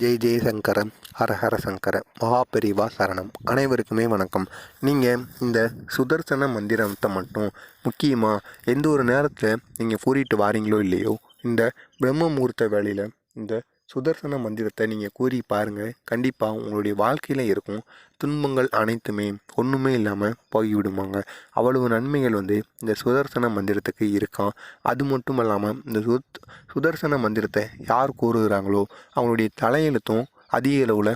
ஜெய் ஜெய் சங்கர ஹரஹர சங்கர மகாபெரிவா சரணம். அனைவருக்குமே வணக்கம். நீங்கள் இந்த சுதர்சன மந்திரத்தை மட்டும் முக்கியமாக எந்த ஒரு நேரத்தில் நீங்கள் கூறிட்டு வாரீங்களோ இல்லையோ இந்த பிரம்ம முகூர்த்த வேலையில் இந்த சுதர்சன மந்திரத்தை நீங்கள் கூறி பாருங்கள் கண்டிப்பாக உங்களுடைய வாழ்க்கையில் இருக்கும் துன்பங்கள் அனைத்துமே ஒன்றுமே இல்லாமல் போய்விடுவாங்க அவ்வளவு நன்மைகள் வந்து இந்த சுதர்சன மந்திரத்துக்கு இருக்கான் அது மட்டும் இல்லாமல் இந்த சுத் சுதர்சன மந்திரத்தை யார் கூறுகிறாங்களோ அவங்களுடைய தலையெழுத்தும் அதிக அளவில்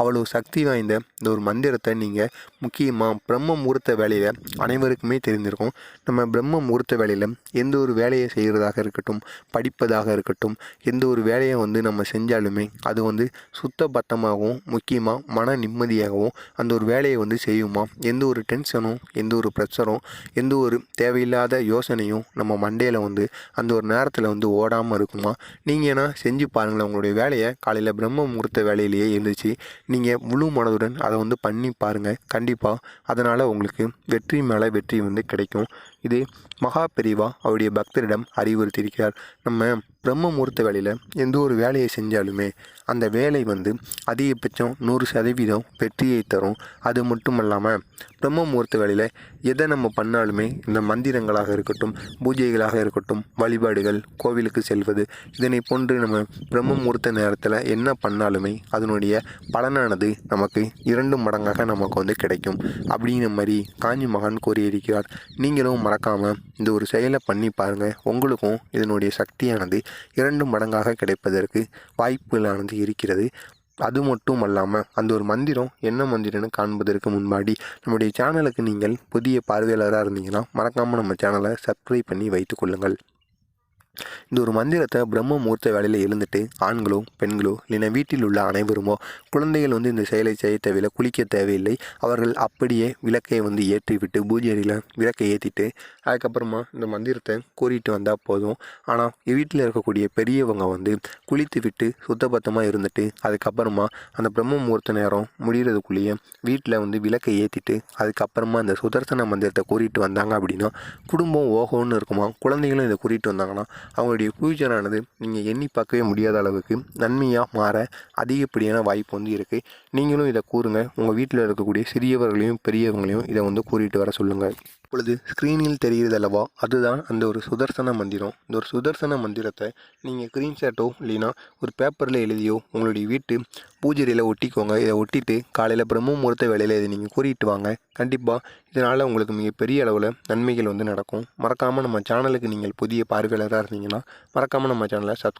அவ்வளோ சக்தி வாய்ந்த இந்த ஒரு மந்திரத்தை நீங்கள் முக்கியமாக பிரம்ம முகூர்த்த வேலையில் அனைவருக்குமே தெரிந்திருக்கும். நம்ம பிரம்ம முகூர்த்த வேலையில் எந்த ஒரு வேலையை செய்கிறதாக இருக்கட்டும் படிப்பதாக இருக்கட்டும் எந்த ஒரு வேலையை வந்து நம்ம செஞ்சாலுமே அது வந்து சுத்த பத்தமாகவும் முக்கியமாக மன நிம்மதியாகவும் அந்த ஒரு வேலையை வந்து செய்யுமா? எந்த ஒரு டென்ஷனும் எந்த ஒரு ப்ரெஷரும் எந்த ஒரு தேவையில்லாத யோசனையும் நம்ம மண்டையில் வந்து அந்த ஒரு நேரத்தில் வந்து ஓடாமல் இருக்குமா? நீங்கள் ஏன்னா செஞ்சு பாருங்களேன் உங்களுடைய வேலையை காலையில் பிரம்ம முகூர்த்த வேலையிலேயே இருந்துச்சு நீங்கள் முழு மனதுடன் அதை வந்து பண்ணி பாருங்கள் கண்டிப்பாக அதனால் உங்களுக்கு வெற்றி மேலே வெற்றி வந்து கிடைக்கும். இது மகா பெரிவா அவருடைய பக்தரிடம் அறிவுறுத்தியிருக்கிறார். நம்ம பிரம்ம முகூர்த்த வேலையில் எந்த ஒரு வேலையை செஞ்சாலுமே அந்த வேலை வந்து அதிகபட்சம் நூறு சதவீதம் வெற்றியை தரும். அது மட்டும் இல்லாமல் பிரம்ம முகூர்த்த வேலையில் எதை நம்ம பண்ணாலுமே இந்த மந்திரங்களாக இருக்கட்டும் பூஜைகளாக இருக்கட்டும் வழிபாடுகள் கோவிலுக்கு செல்வது இதனை போன்று நம்ம பிரம்ம முகூர்த்த நேரத்தில் என்ன பண்ணாலுமே அதனுடைய பலனானது நமக்கு இரண்டு மடங்காக நமக்கு வந்து கிடைக்கும். அப்படிங்கிற மாதிரி காஞ்சி மகான் கூறியிருக்கிறார். நீங்களும் மறக்காமல் இந்த ஒரு செயலை பண்ணி பாருங்கள் உங்களுக்கும் இதனுடைய சக்தியானது இரண்டு மடங்காக கிடைப்பதற்கு வாய்ப்புகளானது இருக்கிறது. அது மட்டும் அல்லாமல் அந்த ஒரு மந்திரம் என்ன மந்திரம்னு காண்பதற்கு முன்பாடி நம்முடைய சேனலுக்கு நீங்கள் புதிய பார்வையாளராக இருந்தீங்கன்னா மறக்காமல் நம்ம சேனலை சப்ஸ்கிரைப் பண்ணி வைத்துக்கொள்ளுங்கள் இந்த ஒரு மந்திரத்தை பிரம்ம முகூர்த்த வேலையில் எழுந்துட்டு ஆண்களோ பெண்களோ இல்லைன்னா வீட்டில் உள்ள அனைவருமோ குழந்தைகள் வந்து இந்த செயலை செய்ய தேவையில்லை குளிக்க தேவையில்லை அவர்கள் அப்படியே விளக்கை வந்து ஏற்றி விட்டு பூஜை அறையில் விளக்கை ஏற்றிட்டு அதுக்கப்புறமா இந்த மந்திரத்தை கூறிட்டு வந்தால் போதும். ஆனால் வீட்டில் இருக்கக்கூடிய பெரியவங்க வந்து குளித்து விட்டு சுத்தபத்தமாக இருந்துட்டு அதுக்கப்புறமா அந்த பிரம்ம முகூர்த்த நேரம் முடிகிறதுக்குள்ளேயே வீட்டில் வந்து விளக்கை ஏற்றிட்டு அதுக்கப்புறமா அந்த சுதர்சன மந்திரத்தை கூறிட்டு வந்தாங்க அப்படின்னா குடும்பம் ஓகோன்னு இருக்குமா? குழந்தைகளும் இதை கூறிட்டு வந்தாங்கன்னா அவங்களுடைய ஃப்யூச்சரானது நீங்கள் எண்ணி பார்க்கவே முடியாத அளவுக்கு நன்மையாக மாற அதிகப்படியான வாய்ப்பு வந்து இருக்குது நீங்களும் இதை கூறுங்க. உங்கள் வீட்டில் இருக்கக்கூடிய சிறியவர்களையும் பெரியவங்களையும் இதை வந்து கூறிட்டு வர சொல்லுங்கள் இப்பொழுது ஸ்க்ரீனில் தெரிகிறது அல்லவா அதுதான் அந்த ஒரு சுதர்சன மந்திரம். இந்த ஒரு சுதர்சன மந்திரத்தை நீங்கள் ஸ்க்ரீன்ஷாட்டோ இல்லைன்னா ஒரு பேப்பரில் எழுதியோ உங்களுடைய வீட்டு பூஜையில் ஒட்டிக்கோங்க. இதை ஒட்டிட்டு காலையில் பிரம்ம முகூர்த்த வேலையில் இதை நீங்கள் கூறிட்டு வாங்க. கண்டிப்பாக இதனால் உங்களுக்கு மிகப்பெரிய அளவில் நன்மைகள் வந்து நடக்கும். மறக்காமல் நம்ம சேனலுக்கு நீங்கள் புதிய பார்வையாளராக இருந்தீங்கன்னா மறக்காமல் நம்ம சேனலை சப்